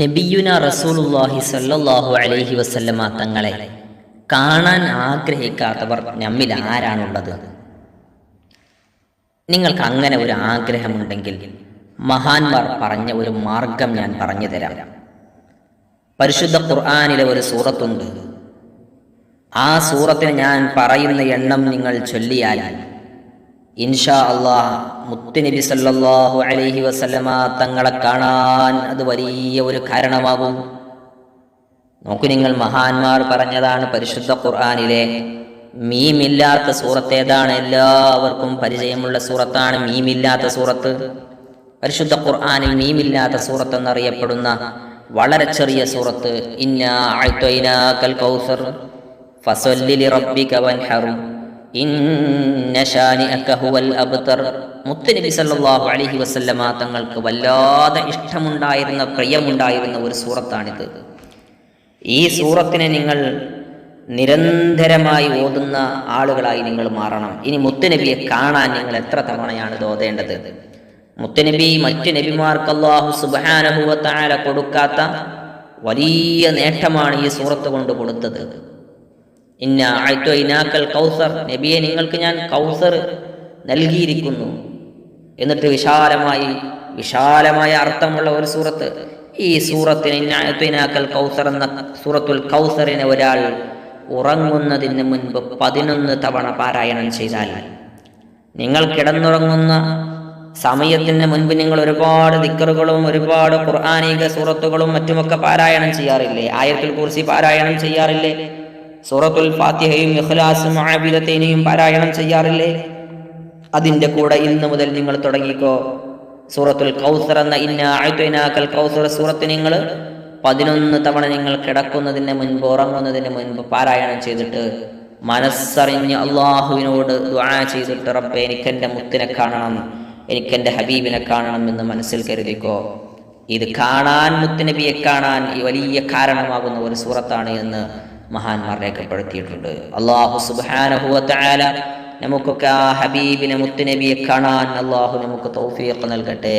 നബിയുന റസൂലുല്ലാഹി സല്ലല്ലാഹു അലൈഹി വസല്ലമ തങ്ങളെ കാണാൻ ആഗ്രഹിക്കാത്തവർ നമ്മിൽ ആരാണുള്ളത്? നിങ്ങൾക്ക് അങ്ങനെ ഒരു ആഗ്രഹമുണ്ടെങ്കിൽ മഹാന്മാർ പറഞ്ഞ ഒരു മാർഗം ഞാൻ പറഞ്ഞു തരാം. പരിശുദ്ധ ഖുർആാനിലെ ഒരു സൂറത്തുണ്ട്. ആ സൂറത്തിന് ഞാൻ പറയുന്ന എണ്ണം നിങ്ങൾ ചൊല്ലിയാൽ ഇൻഷാ അള്ളാഹ് മുത്തുനബി സല്ലല്ലാഹു അലൈഹി വസല്ലമ തങ്ങളെ കാണാൻ അത് വലിയ ഒരു കാരണമാകും. നോക്കൂ നിങ്ങൾ മഹാന്മാർ പറഞ്ഞതാണ് പരിശുദ്ധ ഖുർആാനിലെ മീമില്ലാത്ത സൂറത്ത് ഏതാണ്? എല്ലാവർക്കും പരിചയമുള്ള സൂറത്താണ് മീമില്ലാത്ത സൂറത്ത്. പരിശുദ്ധ ഖുർആാനിൽ മീമില്ലാത്ത സൂറത്ത് എന്നറിയപ്പെടുന്ന വളരെ ചെറിയ സൂറത്ത്. ഇന്ന അഅ്തൈനാകൽ കൗസർ ഫസല്ലി വൻഹർ സല്ലാഹു മുത്തുനബി സല്ലല്ലാഹു അലൈഹി വസല്ലമ തങ്ങൾക്ക് വല്ലാതെ ഇഷ്ടമുണ്ടായിരുന്ന പ്രിയമുണ്ടായിരുന്ന ഒരു സൂറത്താണിത്. ഈ സൂറത്തിനെ നിങ്ങൾ നിരന്തരമായി ഓതുന്ന ആളുകളായി നിങ്ങൾ മാറണം. ഇനി മുത്തുനബിയെ കാണാൻ നിങ്ങൾ എത്ര തവണയാണ് തോതേണ്ടത് മുത്തുനബി മറ്റു നബിമാർക്ക് അള്ളാഹു സുബാനുഭവത്താര കൊടുക്കാത്ത വലിയ നേട്ടമാണ് ഈ സൂറത്ത് കൊണ്ട് കൊടുത്തത്. ഇന്ന കൗസർ. നബിയെ നിങ്ങൾക്ക് ഞാൻ കൗസർ നൽകിയിരിക്കുന്നു. എന്നിട്ട് വിശാലമായി വിശാലമായ അർത്ഥമുള്ള ഒരു സൂറത്ത്. ഈ സൂറത്തിന് ഇന്നാക്കൽ കൗസർ എന്ന സൂറത്തുൽ കൗസറിനെ ഒരാൾ ഉറങ്ങുന്നതിന് മുൻപ് പതിനൊന്ന് തവണ പാരായണം ചെയ്താൽ നിങ്ങൾ കിടന്നുറങ്ങുന്ന സമയത്തിന് മുൻപ് നിങ്ങൾ ഒരുപാട് ദിക്കറുകളും ഒരുപാട് ഖുർആാനിക സൂറത്തുകളും മറ്റുമൊക്കെ പാരായണം ചെയ്യാറില്ലേ? ആയത്തിൽ കുറിച്ച് പാരായണം ചെയ്യാറില്ലേ? സൂറത്തുൽ ഫാത്തിഹയും ഇഖ്ലാസും ആബിദത്തേനെയും പാരായണം ചെയ്യാറില്ലേ? അതിന്റെ കൂടെ ഇന്ന് മുതൽ നിങ്ങൾ തുടങ്ങിക്കോ. സൂറത്തുൽ കൗസർ എന്ന ഇന്ന ആഴ്ത്തുനാക്കൽ കൗസർ സൂറത്ത് നിങ്ങൾ പതിനൊന്ന് തവണ നിങ്ങൾ കിടക്കുന്നതിന് മുൻപ് ഉറങ്ങുന്നതിന് മുൻപ് പാരായണം ചെയ്തിട്ട് മനസ്സറിഞ്ഞ് അള്ളാഹുവിനോട് ചെയ്തിട്ട് റബ്ബെ എനിക്കെന്റെ മുത്തിനെ കാണണം എനിക്ക് എന്റെ ഹബീബിനെ കാണണം എന്ന് മനസ്സിൽ കരുതിക്കോ. ഇത് കാണാൻ മുത്തുനബിയെ കാണാൻ ഈ വലിയ കാരണമാകുന്ന ഒരു സൂറത്താണ് എന്ന് മഹാന്മാർ രേഖപ്പെടുത്തിയിട്ടുണ്ട് അള്ളാഹു സുബാനഹുല നമുക്കൊക്കെ ആ ഹബീബിനെ മുത്തുനബിയെ കാണാൻ അള്ളാഹു നമുക്ക് തൗഫീഖ് നൽകട്ടെ.